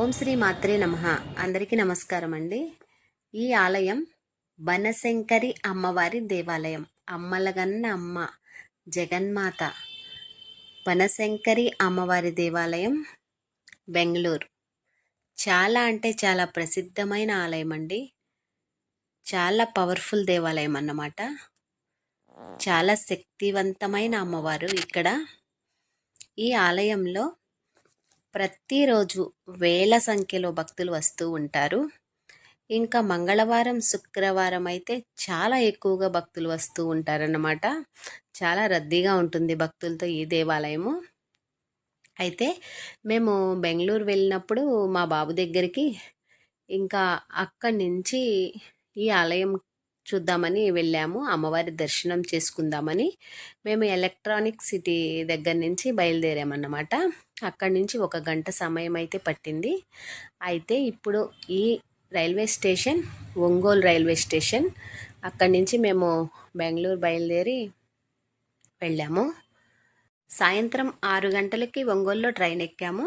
ఓం శ్రీ మాత్రే నమ. అందరికీ నమస్కారం అండి ఈ ఆలయం బనశంకరి అమ్మవారి దేవాలయం. అమ్మలగన్న అమ్మ జగన్మాత బనశంకరి అమ్మవారి దేవాలయం బెంగళూరు. చాలా అంటే చాలా ప్రసిద్ధమైన ఆలయం అండి చాలా పవర్ఫుల్ దేవాలయం అన్నమాట. చాలా శక్తివంతమైన అమ్మవారు ఇక్కడ. ఈ ఆలయంలో ప్రతిరోజు వేల సంఖ్యలో భక్తులు వస్తూ ఉంటారు. ఇంకా మంగళవారం శుక్రవారం అయితే చాలా ఎక్కువగా భక్తులు వస్తూ ఉంటారన్నమాట. చాలా రద్దీగా ఉంటుంది భక్తులతో ఈ దేవాలయము. అయితే మేము బెంగళూరు వెళ్ళినప్పుడు మా బాబు దగ్గరికి ఇంకా అక్కడి నుంచి ఈ ఆలయం చూద్దామని వెళ్ళాము. అమ్మవారి దర్శనం చేసుకుందామని మేము ఎలక్ట్రానిక్ సిటీ దగ్గర నుంచి బయలుదేరామన్నమాట. అక్కడి నుంచి ఒక గంట సమయం అయితే పట్టింది. అయితే ఇప్పుడు ఈ railway station Ongole railway station అక్కడి నుంచి మేము బెంగళూరు బయలుదేరి వెళ్ళాము. సాయంత్రం ఆరు గంటలకి ఒంగోలులో ట్రైన్ ఎక్కాము.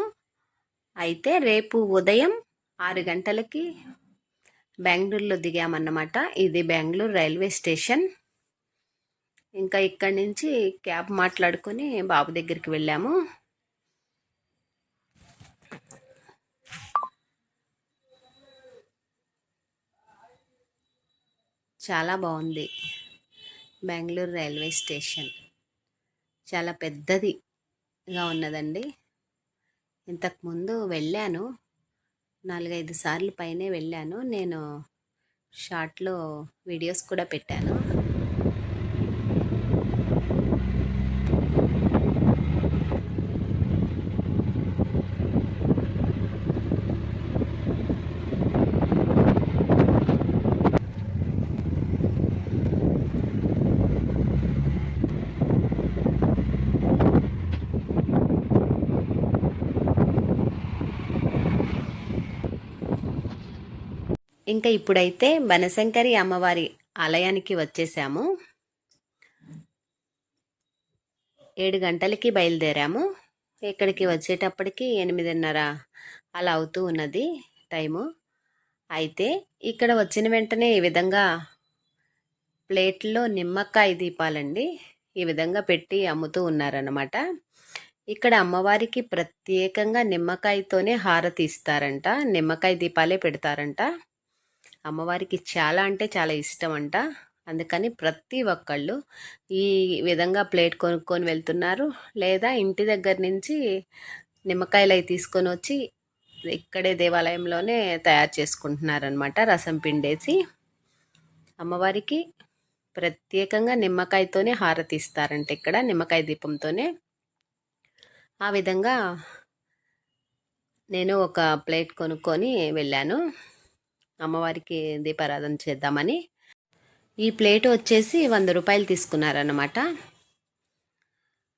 అయితే రేపు ఉదయం ఆరు గంటలకి బెంగళూరులో దిగామన్నమాట. ఇది బెంగళూరు రైల్వే స్టేషన్. ఇంకా ఇక్కడి నుంచి క్యాబ్ మాట్లాడుకొని బాబు దగ్గరికి వెళ్ళాము. చాలా బాగుంది. Bengaluru railway station. చాలా పెద్దదిగా ఉన్నదండి. ఇంతకుముందు వెళ్ళాను. నాలుగైదు సార్లు పైనే వెళ్ళాను. నేను షార్ట్లో వీడియోస్ కూడా పెట్టాను. ఇంకా ఇప్పుడైతే బనశంకరి అమ్మవారి ఆలయానికి వచ్చేసాము. ఏడు గంటలకి బయలుదేరాము. ఇక్కడికి వచ్చేటప్పటికి ఎనిమిదిన్నర అలా అవుతూ ఉన్నది టైము. అయితే ఇక్కడ వచ్చిన వెంటనే ఈ విధంగా ప్లేట్లో నిమ్మకాయ దీపాలండి. ఈ విధంగా పెట్టి అమ్ముతూ ఉన్నారన్నమాట. ఇక్కడ అమ్మవారికి ప్రత్యేకంగా నిమ్మకాయతోనే హారతి ఇస్తారంట. నిమ్మకాయ దీపాలే పెడతారంట. అమ్మవారికి చాలా అంటే చాలా ఇష్టం అంట అందుకని ప్రతి ఒక్కళ్ళు ఈ విధంగా ప్లేట్ కొనుక్కొని వెళ్తున్నారు. లేదా ఇంటి దగ్గర నుంచి నిమ్మకాయలు అవి తీసుకొని వచ్చి ఇక్కడే దేవాలయంలోనే తయారు చేసుకుంటున్నారనమాట రసం పిండేసి. అమ్మవారికి ప్రత్యేకంగా నిమ్మకాయతోనే హారతి ఇస్తారంట ఇక్కడ నిమ్మకాయ దీపంతోనే. ఆ విధంగా నేను ఒక ప్లేట్ కొనుక్కొని వెళ్ళాను. అమ్మవారికి దీపారాధన చేద్దామని. ఈ ప్లేట్ వచ్చేసి వంద రూపాయలు తీసుకున్నారన్నమాట.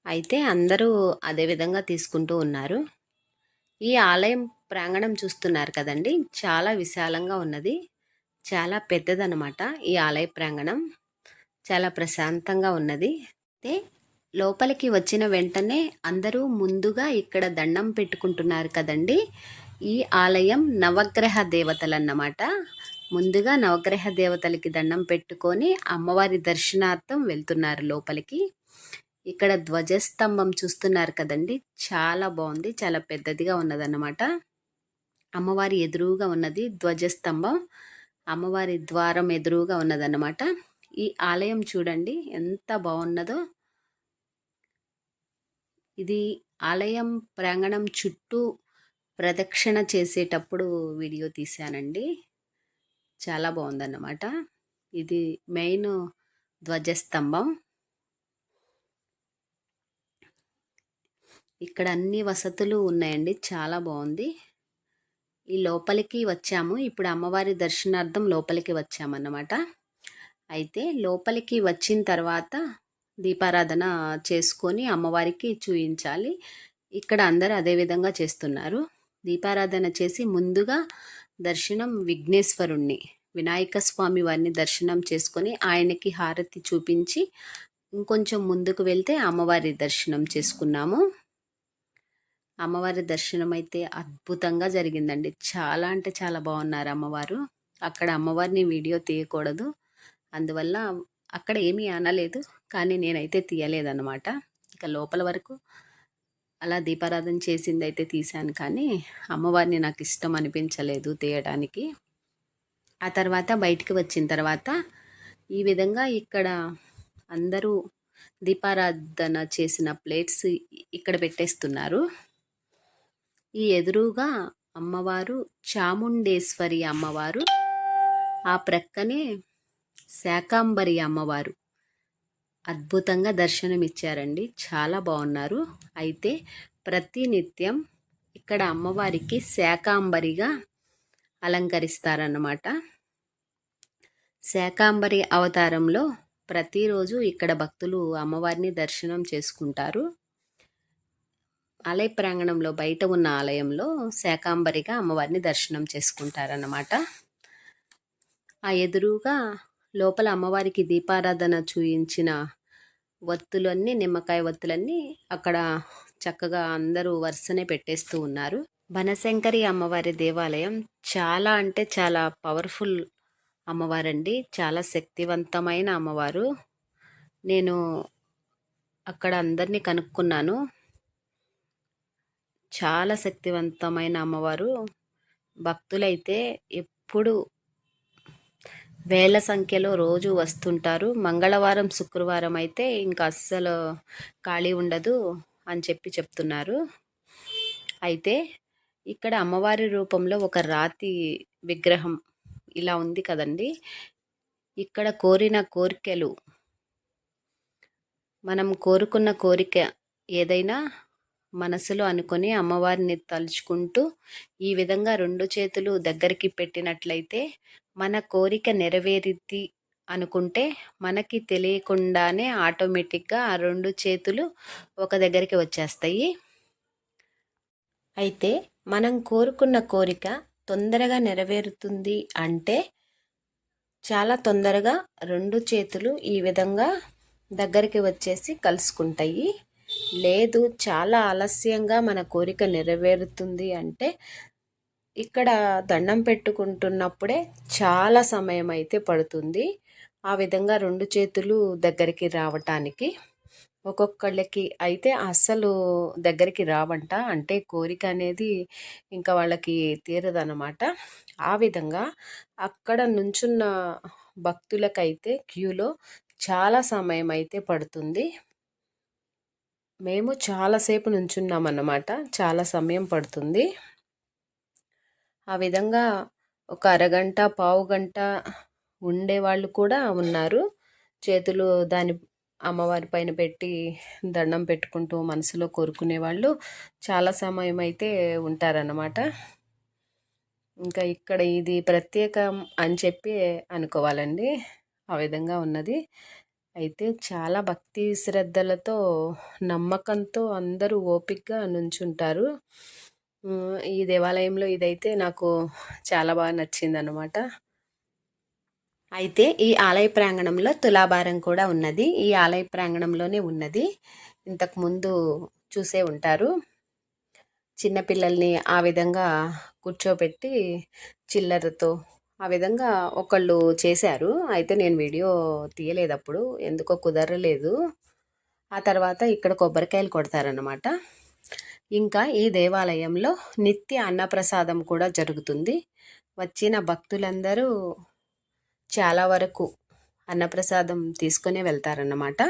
అయితే అందరూ అదే విధంగా తీసుకుంటూ ఉన్నారు. ఈ ఆలయం ప్రాంగణం చూస్తున్నారు కదండి చాలా విశాలంగా ఉన్నది. చాలా పెద్దదనమాట ఈ ఆలయ ప్రాంగణం. చాలా ప్రశాంతంగా ఉన్నది. అయితే లోపలికి వచ్చిన వెంటనే అందరూ ముందుగా ఇక్కడ దండం పెట్టుకుంటున్నారు కదండి. ఈ ఆలయం నవగ్రహ దేవతలన్నమాట. ముందుగా నవగ్రహ దేవతలకి దండం పెట్టుకొని అమ్మవారి దర్శనార్థం వెళ్తున్నారు లోపలికి. ఇక్కడ ధ్వజస్తంభం చూస్తున్నారు కదండి. చాలా బాగుంది. చాలా పెద్దదిగా ఉన్నదన్నమాట. అమ్మవారి ఎదురుగా ఉన్నది ధ్వజస్తంభం. అమ్మవారి ద్వారం ఎదురుగా ఉన్నదన్నమాట. ఈ ఆలయం చూడండి ఎంత బాగున్నదో. ఇది ఆలయం ప్రాంగణం చుట్టూ ప్రదక్షిణ చేసేటప్పుడు వీడియో తీశానండి. చాలా బాగుందన్నమాట. ఇది మెయిన్ ధ్వజస్తంభం. ఇక్కడ అన్ని వసతులు ఉన్నాయండి. చాలా బాగుంది. ఈ లోపలికి వచ్చాము. ఇప్పుడు అమ్మవారి దర్శనార్థం లోపలికి వచ్చామన్నమాట. అయితే లోపలికి వచ్చిన తర్వాత దీపారాధన చేసుకొని అమ్మవారికి చూయించాలి. ఇక్కడ అందరూ అదే విధంగా చేస్తున్నారు. దీపారాధన చేసి ముందుగా దర్శనం విఘ్నేశ్వరుణ్ణి వినాయక స్వామి వారిని దర్శనం చేసుకొని ఆయనకి హారతి చూపించి ఇంకొంచెం ముందుకు వెళ్తే అమ్మవారి దర్శనం చేసుకున్నాము. అమ్మవారి దర్శనం అయితే అద్భుతంగా జరిగిందండి. చాలా అంటే చాలా బాగున్నారు అమ్మవారు. అక్కడ అమ్మవారిని వీడియో తీయకూడదు. అందువల్ల అక్కడ ఏమీ అనలేదు. కానీ నేనైతే తీయలేదన్నమాట. ఇక లోపల వరకు అలా దీపారాధన చేసింది అయితే తీశాను కానీ అమ్మవారిని నాకు ఇష్టం అనిపించలేదు తీయడానికి. ఆ తర్వాత బయటికి వచ్చిన తర్వాత ఈ విధంగా ఇక్కడ అందరూ దీపారాధన చేసిన ప్లేట్స్ ఇక్కడ పెట్టేస్తున్నారు. ఈ ఎదురుగా అమ్మవారు చాముండేశ్వరి అమ్మవారు ఆ ప్రక్కనే శాకాంబరి అమ్మవారు అద్భుతంగా దర్శనమిచ్చారండి. చాలా బాగున్నారు. అయితే ప్రతినిత్యం ఇక్కడ అమ్మవారికి శాకాంబరిగా అలంకరిస్తారన్నమాట. శాకాంబరి అవతారంలో ప్రతిరోజు ఇక్కడ భక్తులు అమ్మవారిని దర్శనం చేసుకుంటారు. ఆలయ ప్రాంగణంలో బయట ఉన్న ఆలయంలో శాకాంబరిగా అమ్మవారిని దర్శనం చేసుకుంటారన్నమాట. ఆ ఎదురుగా లోపల అమ్మవారికి దీపారాధన చూయించిన వత్తులన్నీ నిమ్మకాయ వత్తులన్నీ అక్కడ చక్కగా అందరూ వరుసనే పెట్టేస్తూ ఉన్నారు. బనశంకరి అమ్మవారి దేవాలయం చాలా అంటే చాలా పవర్ఫుల్ అమ్మవారండి. చాలా శక్తివంతమైన అమ్మవారు. నేను అక్కడ అందరినీ కనుక్కున్నాను. చాలా శక్తివంతమైన అమ్మవారు. భక్తులైతే ఎప్పుడు వేల సంఖ్యలో రోజు వస్తుంటారు. మంగళవారం శుక్రవారం అయితే ఇంకా అస్సలు ఖాళీ ఉండదు అని చెప్పి చెప్తున్నారు. అయితే ఇక్కడ అమ్మవారి రూపంలో ఒక రాతి విగ్రహం ఇలా ఉంది కదండి. ఇక్కడ కోరిన కోరికలు మనం కోరుకున్న కోరిక ఏదైనా మనసులో అనుకొని అమ్మవారిని తలుచుకుంటూ ఈ విధంగా రెండు చేతులు దగ్గరికి పెట్టినట్లయితే మన కోరిక నెరవేరిద్ది అనుకుంటే మనకి తెలియకుండానే ఆటోమేటిక్గా ఆ రెండు చేతులు ఒక దగ్గరికి వచ్చేస్తాయి. అయితే మనం కోరుకున్న కోరిక తొందరగా నెరవేరుతుంది అంటే చాలా తొందరగా రెండు చేతులు ఈ విధంగా దగ్గరికి వచ్చేసి కలుసుకుంటాయి. లేదు చాలా ఆలస్యంగా మన కోరిక నెరవేరుతుంది అంటే ఇక్కడ దండం పెట్టుకుంటున్నప్పుడే చాలా సమయం అయితే పడుతుంది. ఆ విధంగా రెండు చేతులు దగ్గరికి రావటానికి ఒక్కొక్కళ్ళకి అయితే అస్సలు దగ్గరికి రావంట. అంటే కోరిక అనేది ఇంకా వాళ్ళకి తీరదనమాట ఆ విధంగా అక్కడ నుంచున్న భక్తులకైతే క్యూలో చాలా సమయం అయితే పడుతుంది. మేము చాలాసేపు నుంచున్నామన్నమాట. చాలా సమయం పడుతుంది. ఆ విధంగా ఒక అరగంట పావు గంట ఉండేవాళ్ళు కూడా ఉన్నారు. చేతులు దాని అమ్మవారి పైన పెట్టి దండం పెట్టుకుంటూ మనసులో కోరుకునే వాళ్ళు చాలా సమయం అయితే ఉంటారన్నమాట. ఇంకా ఇక్కడ ఇది ప్రత్యేకం అని చెప్పి అనుకోవాలండి. ఆ విధంగా ఉన్నది. అయితే చాలా భక్తి శ్రద్ధలతో నమ్మకంతో అందరూ ఓపికగా నుంచుంటారు. ఈ దేవాలయంలో ఇదైతే నాకు చాలా బాగా నచ్చింది అనమాట అయితే ఈ ఆలయ ప్రాంగణంలో తులాభారం కూడా ఉన్నది. ఈ ఆలయ ప్రాంగణంలోనే ఉన్నది. ఇంతకుముందు చూసే ఉంటారు. చిన్నపిల్లల్ని ఆ విధంగా కూర్చోబెట్టి చిల్లరతో ఆ విధంగా ఒకళ్ళు చేశారు. అయితే నేను వీడియో తీయలేదు అప్పుడు ఎందుకో కుదరలేదు. ఆ తర్వాత ఇక్కడ కొబ్బరికాయలు కొడతారనమాట ఇంకా ఈ దేవాలయంలో నిత్య అన్నప్రసాదం కూడా జరుగుతుంది. వచ్చిన భక్తులందరూ చాలా వరకు అన్నప్రసాదం తీసుకునే వెళ్తారన్నమాట.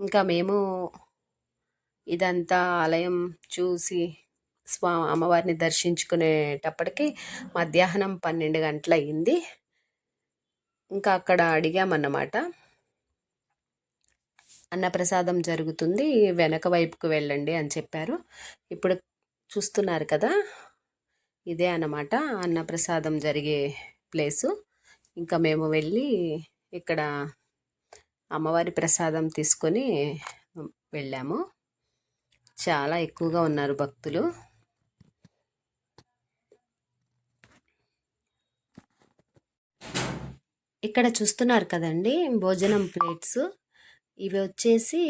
ఇంకా మేము ఇదంతా ఆలయం చూసి స్వా అమ్మవారిని దర్శించుకునేటప్పటికి మధ్యాహ్నం పన్నెండు గంటలు అయింది ఇంకా అక్కడ అడిగామన్నమాట. అన్నప్రసాదం జరుగుతుంది వెనక వైపుకు వెళ్ళండి అని చెప్పారు. ఇప్పుడు చూస్తున్నారు కదా ఇదే అన్నమాట అన్నప్రసాదం జరిగే ప్లేసు. ఇంకా మేము వెళ్ళి ఇక్కడ అమ్మవారి ప్రసాదం తీసుకొని వెళ్ళాము. చాలా ఎక్కువగా ఉన్నారు భక్తులు. ఇక్కడ చూస్తున్నారు కదండి భోజనం ప్లేట్స్. ఇవి వచ్చేసి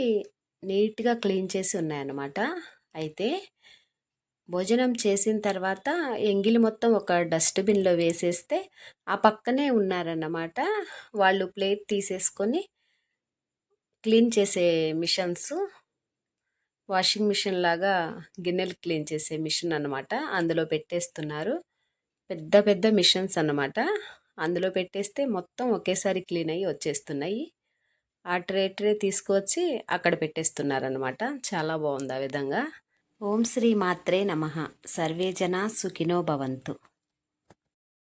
నీట్గా క్లీన్ చేసి ఉన్నాయన్నమాట. అయితే భోజనం చేసిన తర్వాత ఎంగిలి మొత్తం ఒక డస్ట్బిన్లో వేసేస్తే ఆ పక్కనే ఉన్నారన్నమాట. వాళ్ళు ప్లేట్ తీసేసుకొని క్లీన్ చేసే మిషన్స్ వాషింగ్ మిషన్ లాగా గిన్నెలు క్లీన్ చేసే మిషన్ అన్నమాట. అందులో పెట్టేస్తున్నారు. పెద్ద పెద్ద మిషన్స్ అన్నమాట. అందులో పెట్టేస్తే మొత్తం ఒకేసారి క్లీన్ అయ్యి వచ్చేస్తున్నాయి. ఆ ట్రే ట్రే తీసుకొచ్చి అక్కడ పెట్టేస్తున్నారనమాట చాలా బాగుంది ఆ విధంగా. ఓం శ్రీ మాత్రే నమ. సర్వే జనా సుఖినో భవంతు.